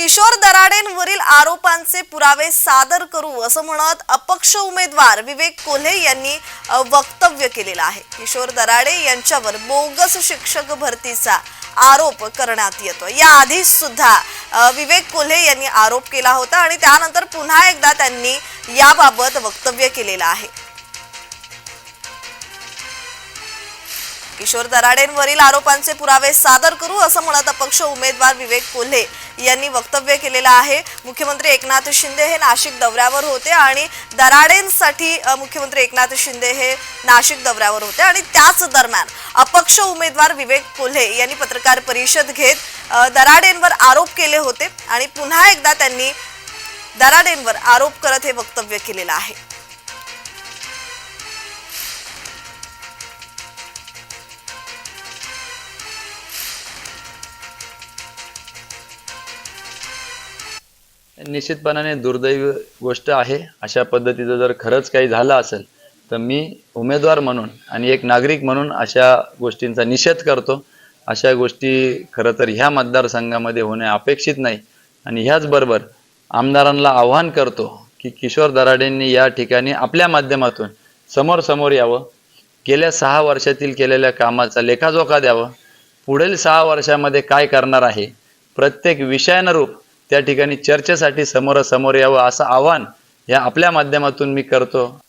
किशोर दराडेंवरील आरोपांचे पुरावे सादर करू असं म्हणत अपक्ष उमेदवार विवेक कोल्हे यांनी वक्तव्य केलेलं आहे. किशोर दराडे यांच्यावर बोगस शिक्षक भरतीचा आरोप करण्यात येतो याआधी सुद्धा विवेक कोल्हे यांनी आरोप केला होता आणि त्यानंतर पुन्हा एकदा त्यांनी याबाबत वक्तव्य केलेलं आहे. किशोर दराडेंवरील आरोपांचे पुरावे सादर करू असं म्हणत अपक्ष उमेदवार विवेक कोल्हे यांनी वक्तव्य केलेलं आहे. मुख्यमंत्री एकनाथ शिंदे हे नाशिक दौऱ्यावर होते आणि दराडेंसाठी मुख्यमंत्री एकनाथ शिंदे हे नाशिक दौऱ्यावर होते आणि त्याच दरम्यान अपक्ष उमेदवार विवेक कोल्हे यांनी पत्रकार परिषद घेत दराडेंवर आरोप केले होते आणि पुन्हा एकदा त्यांनी दराडेंवर आरोप करत हे वक्तव्य केलेलं आहे. निश्चितपणाने दुर्दैवी गोष्ट आहे. अशा पद्धतीचं जर खरंच काही झालं असेल तर मी उमेदवार म्हणून आणि एक नागरिक म्हणून अशा गोष्टींचा निषेध करतो. अशा गोष्टी खरं तर ह्या मतदारसंघामध्ये होणे अपेक्षित नाही. आणि ह्याचबरोबर आमदारांना आव्हान करतो की किशोर दराडेंनी या ठिकाणी आपल्या माध्यमातून समोर समोर यावं. गेल्या सहा वर्षातील केलेल्या कामाचा लेखाजोखा द्यावं. पुढील सहा वर्षामध्ये काय करणार आहे? प्रत्येक विषयानुरूप त्या ठिकाणी चर्चेसाठी समोरासमोर यावं असं आव्हान या आपल्या माध्यमातून मी करतो.